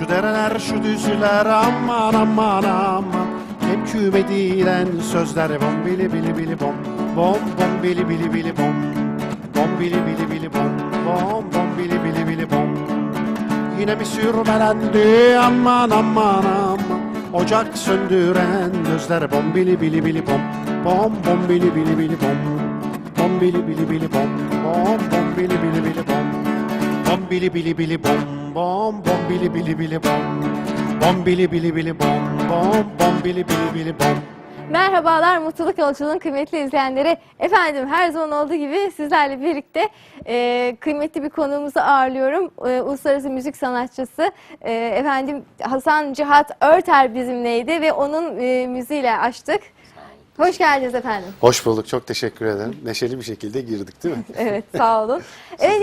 dereler şu düzler aman aman aman Hep küm edilen sözler bom bili bili bili bom Bom bom bili bili bili bom Bom bili bili bili bom Bom bom bili bili bili bom Yine mi sürmelendi aman aman aman Ocak söndüren gözler bom bili bili bili bom Bom bom bili bili bili bom Bom bili bili bili bom Bom bom bili bili bili Bom bili bili bili bom Bom bom bili bili bili bom Bom bili bili bili bom Bom bom bili bili bili bom Merhabalar Mutluluk Yolculuğu'nun kıymetli izleyenleri. Efendim her zaman olduğu gibi sizlerle birlikte e, kıymetli bir konuğumuzu ağırlıyorum. E, uluslararası müzik sanatçısı e, efendim Hasan Cihat Örter bizimleydi ve onun e, müziğiyle açtık. Hoş geldiniz efendim. Hoş bulduk çok teşekkür ederim. Neşeli bir şekilde girdik değil mi? Evet sağ olun. Evet